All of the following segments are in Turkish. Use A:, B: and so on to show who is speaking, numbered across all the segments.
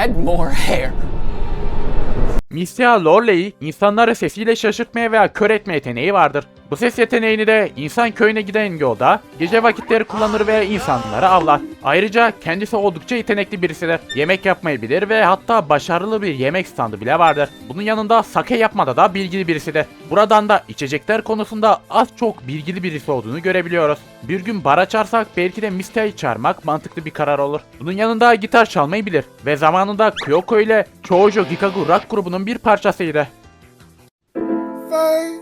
A: had more hair.
B: Mistia Lorley, insanları sesiyle şaşırtmaya veya kör etme yeteneği vardır. Bu ses yeteneğini de insan köyüne giden yolda gece vakitleri kullanır ve insanları avlar. Ayrıca kendisi oldukça yetenekli birisidir. Yemek yapmayı bilir ve hatta başarılı bir yemek standı bile vardır. Bunun yanında sake yapmada da bilgili birisidir. Buradan da içecekler konusunda az çok bilgili birisi olduğunu görebiliyoruz. Bir gün bar açarsak belki de Mistia'yı çağırmak mantıklı bir karar olur. Bunun yanında gitar çalmayı bilir ve zamanında Kyoko ile Chojo Gikaku rock grubunun bir parçasıydı.
C: face,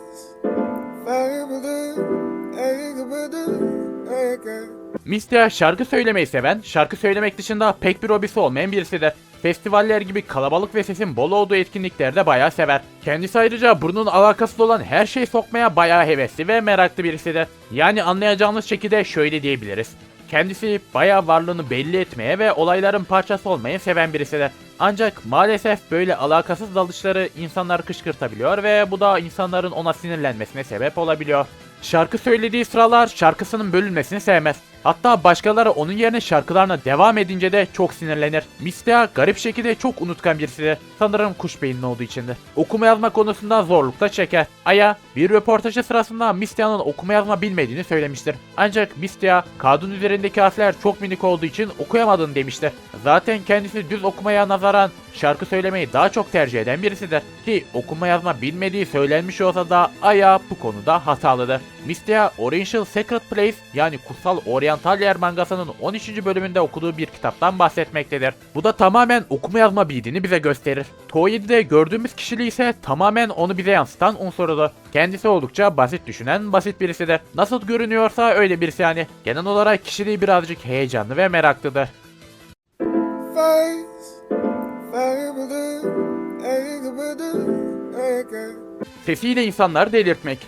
B: Mistia şarkı söylemeyi seven, şarkı söylemek dışında pek bir hobisi olmayan birisidir. Festivaller gibi kalabalık ve sesin bol olduğu etkinliklerde bayağı sever. Kendisi ayrıca burnun alakasız olan her şeyi sokmaya bayağı hevesli ve meraklı birisidir. Yani anlayacağınız şekilde şöyle diyebiliriz. Kendisi bayağı varlığını belli etmeye ve olayların parçası olmayı seven birisidir. Ancak maalesef böyle alakasız dalışları insanlar kışkırtabiliyor ve bu da insanların ona sinirlenmesine sebep olabiliyor. Şarkı söylediği sıralar şarkısının bölünmesini sevmez. Hatta başkaları onun yerine şarkılarına devam edince de çok sinirlenir. Mistea garip şekilde çok unutkan birisidir. Sanırım kuş beyinli olduğu içindir. Okuma yazma konusunda zorlukta çeker. Aya bir röportajı sırasında Mistea'nın okuma yazma bilmediğini söylemiştir. Ancak Mistea kağıdın üzerindeki harfler çok minik olduğu için okuyamadığını demiştir. Zaten kendisi düz okumaya nazaran şarkı söylemeyi daha çok tercih eden birisidir. Ki okuma yazma bilmediği söylenmiş olsa da Aya bu konuda hatalıdır. Mistea Oriental Secret Place yani Kutsal Oriental Yer mangasının 13. bölümünde okuduğu bir kitaptan bahsetmektedir. Bu da tamamen okuma yazma bildiğini bize gösterir. Toei'de gördüğümüz kişiliği ise tamamen onu bize yansıtan unsurudur. Kendisi oldukça basit düşünen basit birisidir. Nasıl görünüyorsa öyle birisi yani. Genel olarak kişiliği birazcık heyecanlı ve meraklıdır. Sesiyle insanları delirtmek.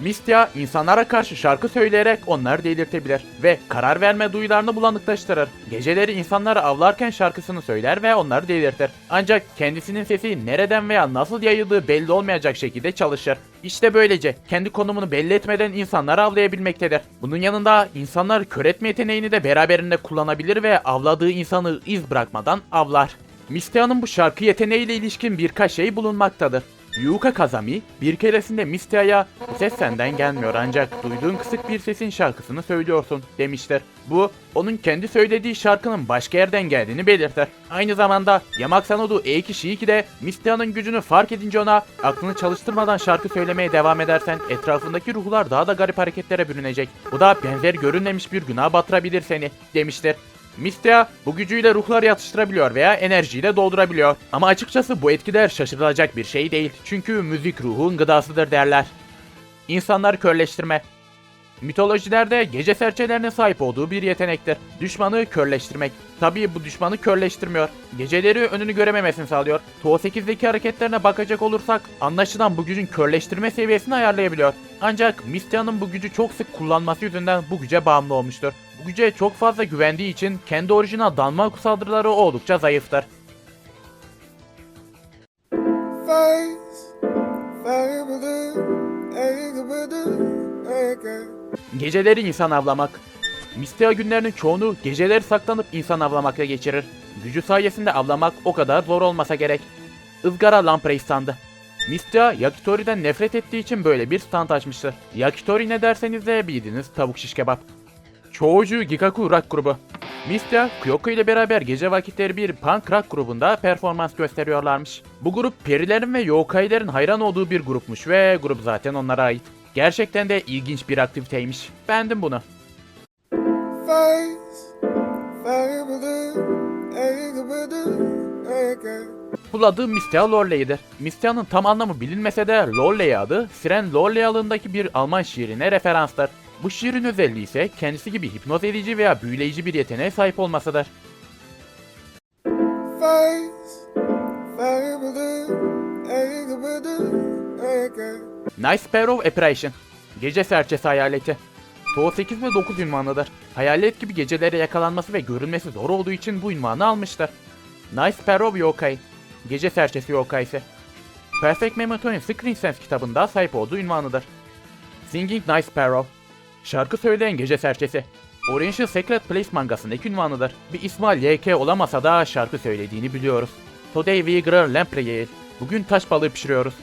B: Mistia insanlara karşı şarkı söyleyerek onları delirtebilir ve karar verme duyularını bulanıklaştırır. Geceleri insanları avlarken şarkısını söyler ve onları delirtir. Ancak kendisinin sesi nereden veya nasıl yayıldığı belli olmayacak şekilde çalışır. İşte böylece kendi konumunu belli etmeden insanları avlayabilmektedir. Bunun yanında insanlar kör etme yeteneğini de beraberinde kullanabilir ve avladığı insanı iz bırakmadan avlar. Mistia'nın bu şarkı yeteneğiyle ilişkin birkaç şey bulunmaktadır. Yuka Kazami bir keresinde Mistia'ya bu ses senden gelmiyor ancak duyduğun kısık bir sesin şarkısını söylüyorsun demiştir. Bu onun kendi söylediği şarkının başka yerden geldiğini belirtir. Aynı zamanda Yamak Sanodu Eiki Shiiki de Mistia'nın gücünü fark edince ona aklını çalıştırmadan şarkı söylemeye devam edersen etrafındaki ruhlar daha da garip hareketlere bürünecek. Bu da benzer görünmemiş bir günaha batırabilir seni demiştir. Mistia bu gücüyle ruhları yatıştırabiliyor veya enerjiyle doldurabiliyor. Ama açıkçası bu etkiler şaşırılacak bir şey değil. Çünkü müzik ruhun gıdasıdır derler. İnsanları körleştirme. Mitolojilerde gece serçelerine sahip olduğu bir yetenektir. Düşmanı körleştirmek. Tabii bu düşmanı körleştirmiyor. Geceleri önünü görememesini sağlıyor. To 8'deki hareketlerine bakacak olursak anlaşılan bu gücün körleştirme seviyesini ayarlayabiliyor. Ancak Mistia'nın bu gücü çok sık kullanması yüzünden bu güce bağımlı olmuştur. Bu güce çok fazla güvendiği için kendi orijinal Danmaku saldırıları oldukça zayıftır.
C: face, egg,
B: Geceleri insan avlamak. Mistia günlerinin çoğunu geceleri saklanıp insan avlamakla geçirir. Gücü sayesinde avlamak o kadar zor olmasa gerek. Izgara lamprey standı. Mistia Yakitori'den nefret ettiği için böyle bir stand açmıştır. Yakitori ne derseniz de bildiğiniz tavuk şiş kebap. Choju Gikaku Rock grubu. Mistia, Kyoko ile beraber gece vakitleri bir punk rock grubunda performans gösteriyorlarmış. Bu grup perilerin ve yokailerin hayran olduğu bir grupmuş ve grup zaten onlara ait. Gerçekten de ilginç bir aktiviteymiş. Beğendim bunu. Bu adı Mistia Lorley'dir. Mistia'nın tam anlamı bilinmese de Lorley adı Siren Lorley adındaki bir Alman şiirine referanstır. Bu şiirin özelliği ise kendisi gibi hipnoz edici veya büyüleyici bir yeteneğe sahip olmasıdır.
C: face,
B: Night Sparrow Apparition Gece serçesi hayaleti To 8 ve 9 ünvanıdır. Hayalet gibi gecelere yakalanması ve görünmesi zor olduğu için bu ünvanı almıştır. Night Sparrow Yokai Gece serçesi yokaisi Perfect Memento'nun Screen Sense kitabında sahip olduğu ünvanıdır. Singing Night Sparrow Şarkı söyleyen gece serçesi Orange'ın Secret Place mangasındaki ünvanıdır. Bir İsmail YK olamasa da şarkı söylediğini biliyoruz. Today we grill lamprey. Bugün taş balığı pişiriyoruz.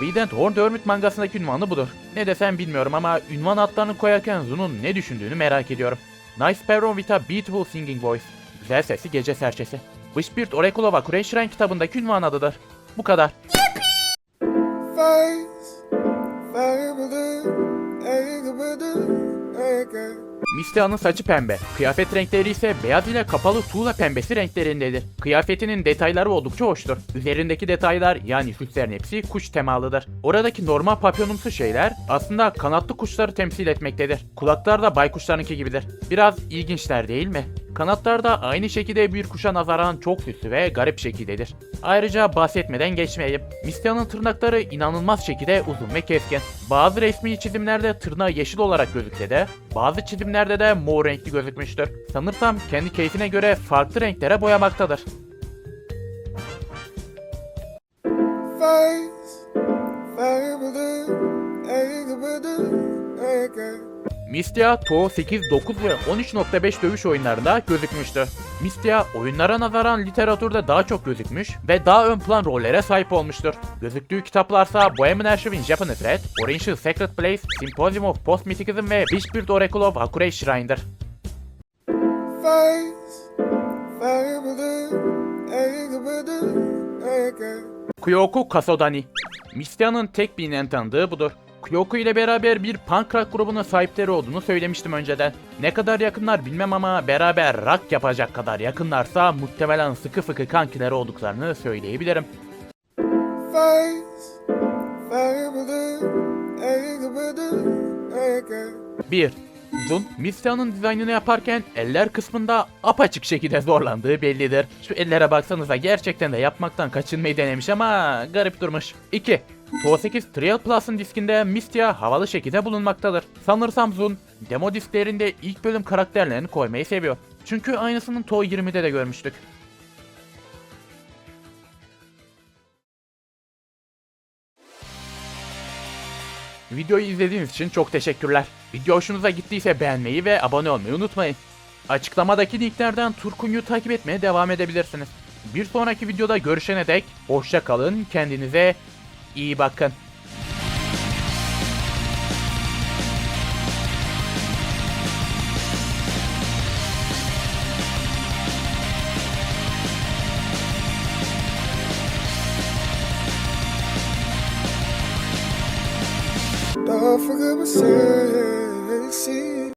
B: Vident Horned Hermit mangasındaki ünvanı budur. Ne desem bilmiyorum ama ünvan adlarını koyarken Zun'un ne düşündüğünü merak ediyorum. Nice Sparrow with a beautiful singing voice. Güzel sesli gece serçesi. Wishbeard Akuren Shrine kitabındaki ünvan adıdır. Bu kadar.
C: Face,
B: Mistia'nın saçı pembe. Kıyafet renkleri ise beyaz ile kapalı tuğla pembesi renklerindedir. Kıyafetinin detayları oldukça hoştur. Üzerindeki detaylar yani süslerin hepsi kuş temalıdır. Oradaki normal papyonumsu şeyler aslında kanatlı kuşları temsil etmektedir. Kulaklar da baykuşlarınki gibidir. Biraz ilginçler değil mi? Kanatlar da aynı şekilde bir kuşa nazaran çok süslü ve garip şekildedir. Ayrıca bahsetmeden geçmeyeyim. Mistia'nın tırnakları inanılmaz şekilde uzun ve keskin. Bazı resmi çizimlerde tırnağı yeşil olarak gözükse de bazı çizimlerde de mor renkli gözükmüştür. Sanırsam kendi keyfine göre farklı renklere boyamaktadır.
C: Face.
B: Mistia, To 8, 9 ve 13.5 dövüş oyunlarında gözükmüştü. Mistia, oyunlara nazaran literatürde daha çok gözükmüş ve daha ön plan rollere sahip olmuştur. Gözüktüğü kitaplarsa Bohemian Archive in Japanese Red, Orange's Secret Place, Symposium of Post-Mythicism ve Wishbeard Oracle of Hakurei
C: egg.
B: Kyoku Kasodani Mistia'nın tek bilinen tanıdığı budur. Kyoku ile beraber bir punk rock grubunun sahipleri olduğunu söylemiştim önceden. Ne kadar yakınlar bilmem ama beraber rock yapacak kadar yakınlarsa muhtemelen sıkı fıkı kankileri olduklarını söyleyebilirim.
C: Face, fabulous, egg egg.
B: 1. Zun, Mistia'nın dizaynını yaparken eller kısmında apaçık şekilde zorlandığı bellidir. Şu ellere baksanıza gerçekten de yapmaktan kaçınmayı denemiş ama garip durmuş. 2. To 8 Trial Plus'ın diskinde Mistia havalı şekilde bulunmaktadır. Sanırsam Zun, demo disklerinde ilk bölüm karakterlerini koymayı seviyor. Çünkü aynısının To 20'de de görmüştük. Videoyu izlediğiniz için çok teşekkürler. Video hoşunuza gittiyse beğenmeyi ve abone olmayı unutmayın. Açıklamadaki linklerden Turkuny'u takip etmeye devam edebilirsiniz. Bir sonraki videoda görüşene dek hoşça kalın, kendinize iyi bakın.
C: Don't forget what I.